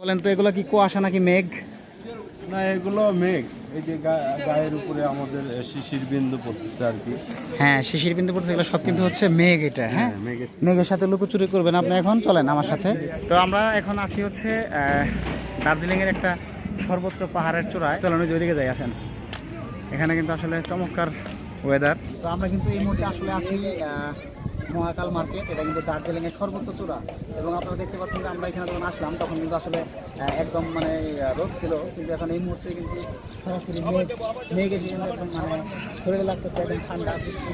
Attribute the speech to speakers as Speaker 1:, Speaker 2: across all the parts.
Speaker 1: বলেন তো এগুলো কি কুয়াশা নাকি মেঘ?
Speaker 2: না এগুলো মেঘ। এই যে গায়ের উপরে আমাদের শিশির বিন্দু পড়তেছে আর কি।
Speaker 1: হ্যাঁ শিশির বিন্দু পড়ছে এগুলো সব কিন্তু হচ্ছে মেঘ এটা হ্যাঁ?
Speaker 2: মেঘের
Speaker 1: মেঘের সাথে লুকোচুরি করবেন আপনি এখন চলেন আমার সাথে। তো আমরা এখন আছি হচ্ছে দার্জিলিং এর একটা সর্বোচ্চ পাহাড়ের চূড়ায়। চলেন ওই ওইদিকে যাই আসেন। এখানে কিন্তু আসলে চমৎকার ওয়েদার তো আমরা কিন্তু এই মুহূর্তে আসলে আছি মহাকাল মার্কেট, এটা কিন্তু দার্জিলিং এর সর্বোচ্চ চূড়া। এবং আপনারা দেখতে পাচ্ছেন যে আমরা এখানে যখন আসলাম, তখন কিন্তু আসলে একদম মানে রোদ ছিল। কিন্তু এখন এই মুহূর্তে কিন্তু সরাসরি মেঘ মেঘ এসে মানে শরীরে লাগতেছে, একদম ঠান্ডা, বৃষ্টি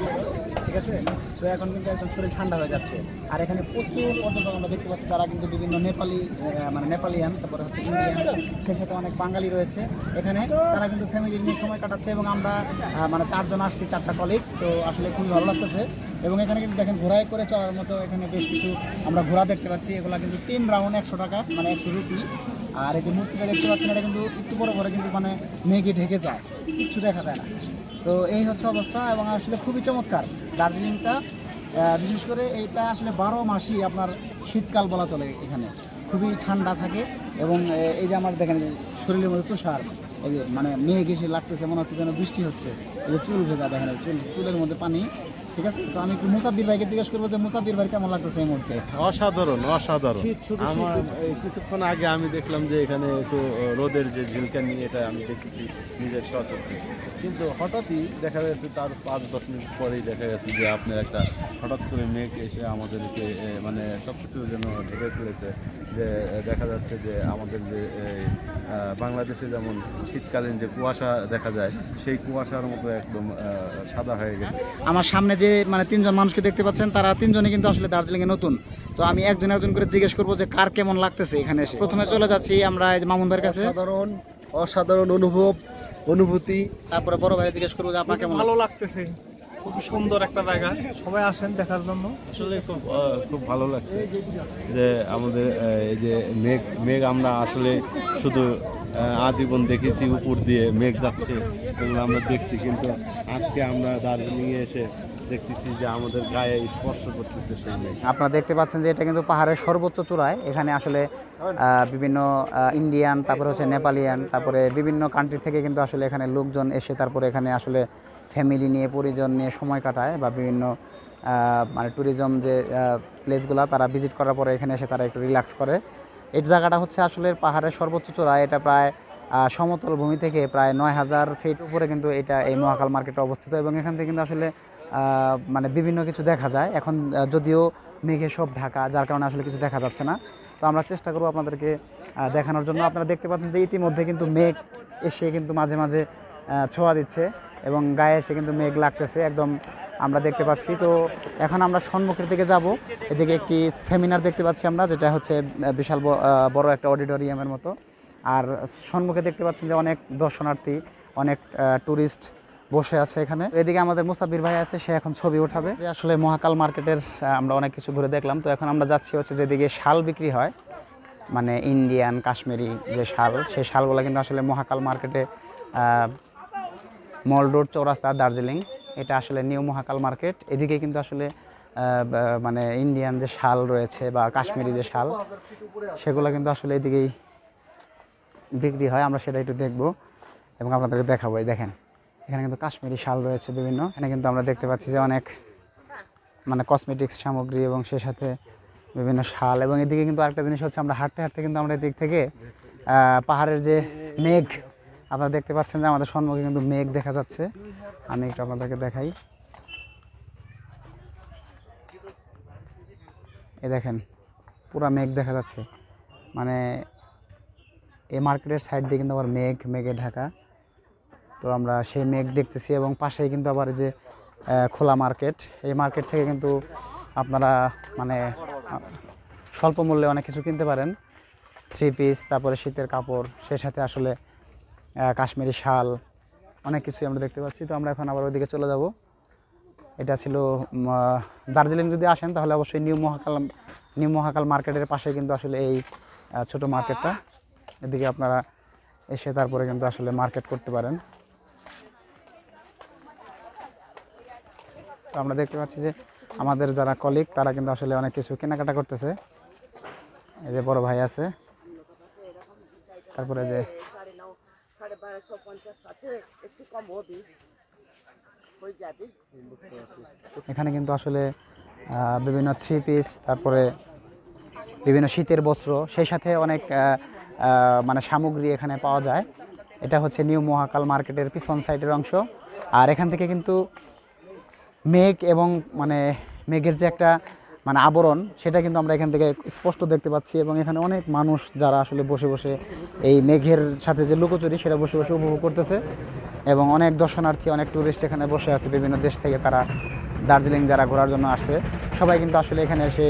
Speaker 1: ঠিক আছে? তো এখন কিন্তু একদম শরীর ঠান্ডা হয়ে যাচ্ছে। আর এখানে প্রচুর পর্যটক আমরা দেখতে পাচ্ছি, তারা কিন্তু বিভিন্ন নেপালি মানে নেপালিয়ান, তারপরে হচ্ছে ইন্ডিয়ান, সেই সাথে অনেক বাঙালি রয়েছে। এখানে তারা কিন্তু ফ্যামিলি নিয়ে সময় কাটাচ্ছে এবং আমরা মানে চারজন আসছি, চারটা কলিগ তো আসলে খুবই ভালো লাগতেছে। এবং এখানে কিন্তু দেখেন ঘোড়ায় করে চলার মতো এখানে বেশ কিছু আমরা ঘোড়া দেখতে পাচ্ছি। এগুলা কিন্তু তিন রাউন্ড একশো টাকা মানে একশো রুপি। আর এই যে মূর্তিটা দেখতে পাচ্ছেন, এটা কিন্তু একটু বড় বড় কিন্তু মানে মেঘে ঢেকে যায়। কিচ্ছু দেখা যায় না। তো এই হচ্ছে অবস্থা এবং আসলে খুবই চমৎকার দার্জিলিংটা। বিশেষ করে এইটা আসলে বারো মাসই আপনার শীতকাল বলা চলে এখানে। খুবই ঠান্ডা থাকে এবং এই যে আমার দেখেন শরীরের মধ্যে তুষার, এই যে মানে মেঘ এসে লাগতেছে, মনে হচ্ছে যেন বৃষ্টি হচ্ছে। এই যে চুল ভেজা, দেখেন চুল চুলের মধ্যে পানি। ঠিক আছে? তো আমি একটু মুসাফির ভাইকে জিজ্ঞেস করব যে মুসাফির ভাই কেমন লাগতেছে এই মুহূর্তে?
Speaker 2: অসাধারণ অসাধারণ। আমার এই কিছুক্ষণ আগে আমি দেখলাম যে এখানে একটু রোদের যে ঝিলকানি এটা আমি দেখেছি নিজের সচক্ষে। কিন্তু হঠাৎই দেখা যাচ্ছে তার পাঁচ দশ মিনিট পরেই দেখা গেছে যে আপনার একটা হঠাৎ করে মেঘ এসে আমাদেরকে মানে সব কিছু যেন ঢেকে ফেলেছে। যে দেখা যাচ্ছে যে আমাদের যে বাংলাদেশে যেমন শীতকালীন যে কুয়াশা দেখা যায় সেই কুয়াশার মতো একদম সাদা হয়ে গেছে।
Speaker 1: আমার সামনে যে মানে তিনজন মানুষকে দেখতে পাচ্ছেন তারা তিনজনে কিন্তু আসলে দার্জিলিংয়ে নতুন। তো আমি একজন একজন করে জিজ্ঞেস করব যে কার কেমন লাগতেছে এখানে এসে? প্রথমে চলে যাচ্ছি আমরা এই যে মামুন ভাইয়ের কাছে।
Speaker 2: অসাধারণ অসাধারণ অনুভব অনুভূতি।
Speaker 1: তারপরে বড় ভাই জিজ্ঞেস করব যে আপনার কেমন
Speaker 3: ভালো লাগতেছে। খুব সুন্দর একটা জায়গা। সবাই আসেন দেখার জন্য।
Speaker 2: আসলে খুব খুব ভালো লাগছে যে আমাদের এই যে মেঘ মেঘ আমরা আসলে শুধু আজীবন দেখেছি উপর দিয়ে মেঘ যাচ্ছে এগুলো আমরা দেখছি কিন্তু আজকে আমরা দার্জিলিংয়ে এসে দেখতেছি যে আমাদের গায়ে স্পর্শ করতেছে সেই মেঘ।
Speaker 1: আপনারা দেখতে পাচ্ছেন যে এটা কিন্তু পাহাড়ের সর্বোচ্চ চূড়ায়। এখানে আসলে বিভিন্ন ইন্ডিয়ান তারপরে হচ্ছে নেপালিয়ান তারপরে বিভিন্ন কান্ট্রি থেকে কিন্তু আসলে এখানে লোকজন এসে তারপরে এখানে আসলে ফ্যামিলি নিয়ে, পরিজন নিয়ে সময় কাটায় বা বিভিন্ন মানে ট্যুরিজম যে প্লেসগুলো তারা ভিজিট করার পরে এখানে এসে তারা একটু রিল্যাক্স করে। এই জায়গাটা হচ্ছে আসলে পাহাড়ের সর্বোচ্চ চূড়ায় এটা প্রায় সমতল ভূমি থেকে প্রায় নয় হাজার ফিট উপরে কিন্তু এটা এই মহাকাল মার্কেটে অবস্থিত এবং এখান থেকে কিন্তু আসলে মানে বিভিন্ন কিছু দেখা যায়। এখন যদিও মেঘে সব ঢাকা, যার কারণে আসলে কিছু দেখা যাচ্ছে না। তো আমরা চেষ্টা করব আপনাদেরকে দেখানোর জন্য। আপনারা দেখতে পাচ্ছেন যে ইতিমধ্যে কিন্তু মেঘ এসে কিন্তু মাঝে মাঝে ছোঁয়া দিচ্ছে। এবং গায়ে এসে কিন্তু মেঘ লাগতেছে, একদম আমরা দেখতে পাচ্ছি। তো এখন আমরা সম্মুখের দিকে যাব। এদিকে একটি সেমিনার দেখতে পাচ্ছি আমরা, যেটা হচ্ছে বিশাল বড় একটা অডিটোরিয়ামের মতো। আর সম্মুখে দেখতে পাচ্ছেন যে অনেক দর্শনার্থী, অনেক ট্যুরিস্ট বসে আছে এখানে। এদিকে আমাদের মুসাফির ভাই আছে, সে এখন ছবি উঠাবে। যে আসলে মহাকাল মার্কেটের আমরা অনেক কিছু ঘুরে দেখলাম। তো এখন আমরা যাচ্ছি হচ্ছে যেদিকে শাল বিক্রি হয়। মানে ইন্ডিয়ান কাশ্মীরি যে শাল, সেই শালগুলো কিন্তু আসলে মহাকাল মার্কেটে মল রোড চৌরাস্তা দার্জিলিং, এটা আসলে নিউ মহাকাল মার্কেট। এদিকে কিন্তু আসলে মানে ইন্ডিয়ান যে শাল রয়েছে বা কাশ্মীরি যে শাল, সেগুলো কিন্তু আসলে এদিকেই বিক্রি হয়। আমরা সেটা একটু দেখব এবং আপনাদেরকে দেখাবো। দেখেন, এখানে কিন্তু কাশ্মীরি শাল রয়েছে বিভিন্ন। এখানে কিন্তু আমরা দেখতে পাচ্ছি যে অনেক মানে কসমেটিক্স সামগ্রী এবং সে সাথে বিভিন্ন শাল। এবং এদিকে কিন্তু আরেকটা জিনিস হচ্ছে, আমরা হাঁটতে হাঁটতে কিন্তু আমরা এদিক থেকে পাহাড়ের যে মেঘ আপনারা দেখতে পাচ্ছেন যে আমাদের সম্মুখে কিন্তু মেঘ দেখা যাচ্ছে। আমি একটু আপনাদেরকে দেখাই। এ দেখেন, পুরা মেঘ দেখা যাচ্ছে। মানে এই মার্কেটের সাইড দিয়ে কিন্তু আবার মেঘ মেঘে ঢাকা। তো আমরা সেই মেঘ দেখতেছি এবং পাশেই কিন্তু আবার যে খোলা মার্কেট। এই মার্কেট থেকে কিন্তু আপনারা মানে স্বল্প মূল্যে অনেক কিছু কিনতে পারেন। থ্রি পিস, তারপরে শীতের কাপড়, সেই সাথে আসলে কাশ্মীরি শাল, অনেক কিছুই আমরা দেখতে পাচ্ছি। তো আমরা এখন আবার ওইদিকে চলে যাব। এটা ছিল দার্জিলিং যদি আসেন তাহলে অবশ্যই নিউ মহাকাল নিউ মহাকাল মার্কেটের পাশে কিন্তু আসলে এই ছোট মার্কেটটা। এদিকে আপনারা এসে তারপরে কিন্তু আসলে মার্কেট করতে পারেন। তো আমরা দেখতে পাচ্ছি যে আমাদের যারা কলিগ তারা কিন্তু আসলে অনেক কিছু কেনাকাটা করতেছে। এই যে বড় ভাই আছে। তারপরে যে
Speaker 4: পঞ্চাশ আছে একটু কম হবে।
Speaker 1: এখানে কিন্তু আসলে বিভিন্ন থ্রি পিস তারপরে বিভিন্ন শীতের বস্ত্র, সেই সাথে অনেক মানে সামগ্রী এখানে পাওয়া যায়। এটা হচ্ছে নিউ মহাকাল মার্কেটের পিছন সাইডের অংশ। আর এখান থেকে কিন্তু মেঘ এবং মানে মেঘের যে একটা মানে আবরণ, সেটা কিন্তু আমরা এখান থেকে স্পষ্ট দেখতে পাচ্ছি এবং এখানে অনেক মানুষ যারা আসলে বসে বসে এই মেঘের সাথে যে লুকোচুরি, সেটা বসে বসে উপভোগ করতেছে। এবং অনেক দর্শনার্থী, অনেক ট্যুরিস্ট এখানে বসে আছে, বিভিন্ন দেশ থেকে তারা দার্জিলিং যারা ঘোরার জন্য আসছে। সবাই কিন্তু আসলে এখানে এসে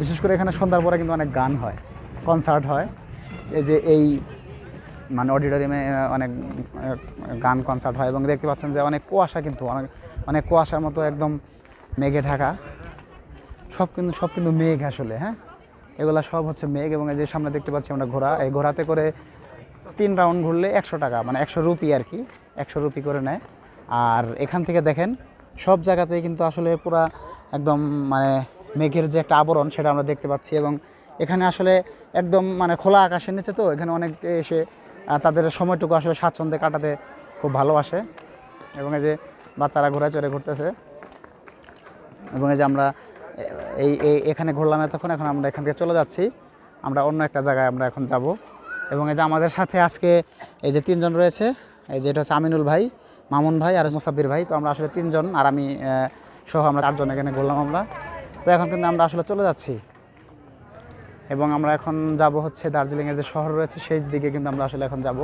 Speaker 1: বিশেষ করে এখানে সন্ধ্যার পরে কিন্তু অনেক গান হয় কনসার্ট হয়। এই যে এই মানে অডিটোরিয়ামে অনেক গান কনসার্ট হয় এবং দেখতে পাচ্ছেন যে অনেক কুয়াশা কিন্তু, অনেক অনেক কুয়াশার মতো একদম মেঘে ঢাকা। সব কিন্তু সব কিন্তু মেঘ আসলে হ্যাঁ? এগুলা সব হচ্ছে মেঘ এবং এই যে সামনে দেখতে পাচ্ছি আমরা ঘোড়া, এই ঘোড়াতে করে তিন রাউন্ড ঘুরলে একশো টাকা মানে একশো রুপি আর কি, একশো রুপি করে নেয়। আর এখান থেকে দেখেন, সব জায়গাতেই কিন্তু আসলে পুরা একদম মানে মেঘের যে একটা আবরণ, সেটা আমরা দেখতে পাচ্ছি এবং এখানে আসলে একদম মানে খোলা আকাশের নিচে তো, এখানে অনেক এসে তাদের সময়টুকু আসলে স্বাচ্ছন্দ্যে কাটাতে খুব ভালোবাসে এবং এই যে বাচ্চারা ঘোরা চড়ে ঘুরতেছে। এবং এই যে আমরা এই এখানে ঘুরলাম এতক্ষণ, এখন আমরা এখান থেকে চলে যাচ্ছি। আমরা অন্য একটা জায়গায় আমরা এখন যাব। এবং এই যে আমাদের সাথে আজকে এই যে তিনজন রয়েছে, এই যে এটা হচ্ছে আমিনুল ভাই, মামুন ভাই আর মুসাব্বির ভাই। তো আমরা আসলে তিনজন আর আমি সহ আমরা চারজন এখানে ঘুরলাম আমরা। তো এখন কিন্তু আমরা আসলে চলে যাচ্ছি। এবং আমরা এখন যাব হচ্ছে দার্জিলিংয়ের যে শহর রয়েছে, সেই দিকে কিন্তু আমরা আসলে এখন যাব।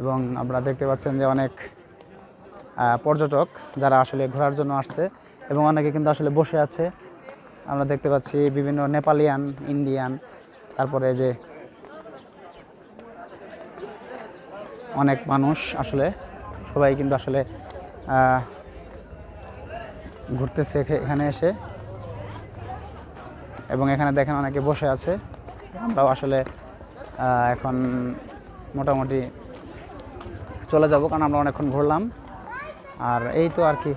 Speaker 1: এবং আমরা দেখতে পাচ্ছেন যে অনেক পর্যটক যারা আসলে ঘোরার জন্য আসছে। এবং অনেকে কিন্তু আসলে বসে আছে। আমরা দেখতে পাচ্ছি বিভিন্ন নেপালিয়ান, ইন্ডিয়ান, তারপরে যে অনেক মানুষ আসলে, সবাই কিন্তু আসলে ঘুরতেছে এখে- এখানে এসে। এবং এখানে দেখেন অনেকে বসে আছে। আমরাও আসলে এখন মোটামুটি চলে যাব, কারণ আমরা অনেকক্ষণ ঘুরলাম। আর এই তো আর কি,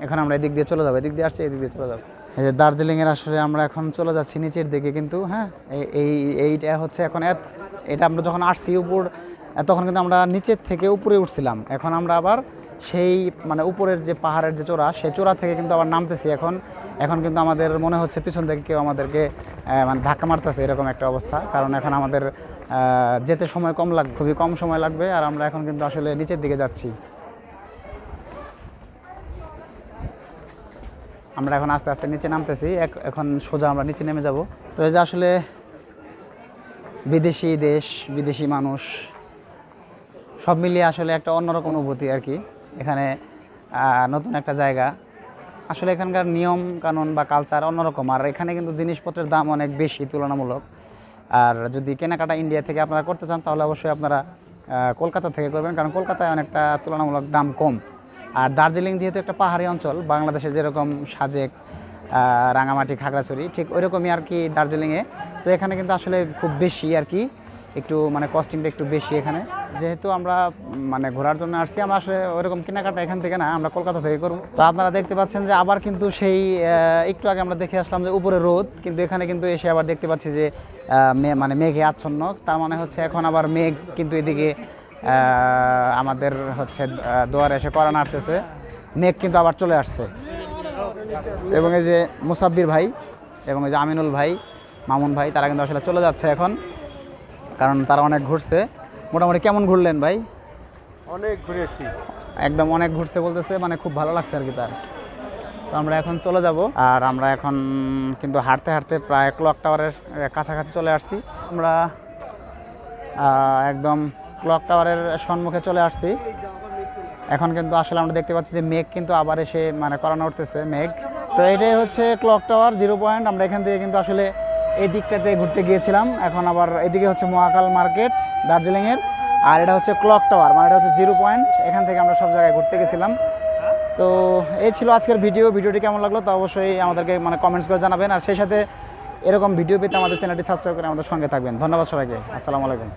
Speaker 1: এখন আমরা এদিক দিয়ে চলে যাব, এদিক দিয়ে আসছি, এদিক দিয়ে চলে যাব। এই যে দার্জিলিংয়ের আসলে আমরা এখন চলে যাচ্ছি নিচের দিকে, কিন্তু হ্যাঁ এই- এই, এইটা হচ্ছে এখন এটা আমরা যখন আসছি উপর, তখন কিন্তু আমরা নিচের থেকে উপরে উঠছিলাম। এখন আমরা আবার সেই মানে উপরের যে পাহাড়ের যে চূড়া, সেই চূড়া থেকে কিন্তু আবার নামতেছি এখন। এখন কিন্তু আমাদের মনে হচ্ছে পিছন থেকে কেউ আমাদেরকে মানে ধাক্কা মারতেছে, এরকম একটা অবস্থা। কারণ এখন আমাদের যেতে সময় কম লাগবে খুবই কম সময় লাগবে, আর আমরা এখন কিন্তু আসলে নিচের দিকে যাচ্ছি। আমরা এখন আস্তে আস্তে নিচে নামতেছি। এখন সোজা আমরা নিচে নেমে যাব। তো এই যে আসলে বিদেশি দেশ, বিদেশি মানুষ, সব মিলিয়ে আসলে একটা অন্যরকম অনুভূতি আর কি। এখানে নতুন একটা জায়গা। আসলে এখানকার নিয়ম কানুন বা কালচার অন্যরকম। আর এখানে কিন্তু জিনিসপত্রের দাম অনেক বেশি তুলনামূলক। আর যদি কেনাকাটা ইন্ডিয়া থেকে আপনারা করতে চান, তাহলে অবশ্যই আপনারা কলকাতা থেকে করবেন। কারণ কলকাতায় অনেকটা তুলনামূলক দাম কম। আর দার্জিলিং যেহেতু একটা পাহাড়ি অঞ্চল, বাংলাদেশের যেরকম সাজেক রাঙামাটি, খাগড়াছড়ি, ঠিক ওইরকমই আর কি দার্জিলিংয়ে। তো এখানে কিন্তু আসলে খুব বেশি আর কি, একটু মানে কস্টিংটা একটু বেশি এখানে। যেহেতু আমরা মানে ঘোরার জন্য আসছি, আমরা আসলে ওইরকম কেনাকাটা এখান থেকে না, আমরা কলকাতা থেকে করব। তো আপনারা দেখতে পাচ্ছেন যে আবার কিন্তু সেই একটু আগে আমরা দেখে আসলাম যে উপরে রোদ, কিন্তু এখানে কিন্তু এসে আবার দেখতে পাচ্ছি যে মানে মেঘে আচ্ছন্ন। তার মানে হচ্ছে এখন আবার মেঘ কিন্তু এদিকে আমাদের হচ্ছে দুয়ারে এসে করা নাড়তেছে। মেঘ কিন্তু আবার চলে আসছে। এবং এই যে মুসাব্বির ভাই এবং এই যে আমিনুল ভাই মামুন ভাই তারা কিন্তু আসলে চলে যাচ্ছে এখন কারণ তারা অনেক ঘুরছে। মোটামুটি কেমন ঘুরলেন ভাই?
Speaker 3: অনেক ঘুরেছি।
Speaker 1: একদম অনেক ঘুরছে বলতেছে মানে খুব ভালো লাগছে আর কি তার। তো আমরা এখন চলে যাব আর আমরা এখন কিন্তু হাঁটতে হাঁটতে প্রায় ক্লক টাওয়ারের কাছাকাছি চলে আসছি। আমরা একদম ক্লক টাওয়ারের সম্মুখে চলে আসছি। এখন কিন্তু আসলে আমরা দেখতে পাচ্ছি যে মেঘ কিন্তু আবার এসে মানে করানো উঠতেছে, মেঘ। তো এটাই হচ্ছে ক্লক টাওয়ার, জিরো পয়েন্ট। আমরা এখান থেকে কিন্তু আসলে এই দিকটাতে ঘুরতে গিয়েছিলাম। এখন আবার এদিকে হচ্ছে মহাকাল মার্কেট, দার্জিলিংয়ের। আর এটা হচ্ছে ক্লক টাওয়ার মানে এটা হচ্ছে জিরো পয়েন্ট। এখান থেকে আমরা সব জায়গায় ঘুরতে গেছিলাম। তো এই ছিল আজকের ভিডিও। ভিডিওটি কেমন লাগল তো অবশ্যই আমাদেরকে মানে কমেন্টস করে জানাবেন। আর সেই সাথে এরকম ভিডিও পেতে আমাদের চ্যানেলটি সাবস্ক্রাইব করে আমাদের সঙ্গে থাকবেন। ধন্যবাদ সবাইকে। আসসালামু আলাইকুম।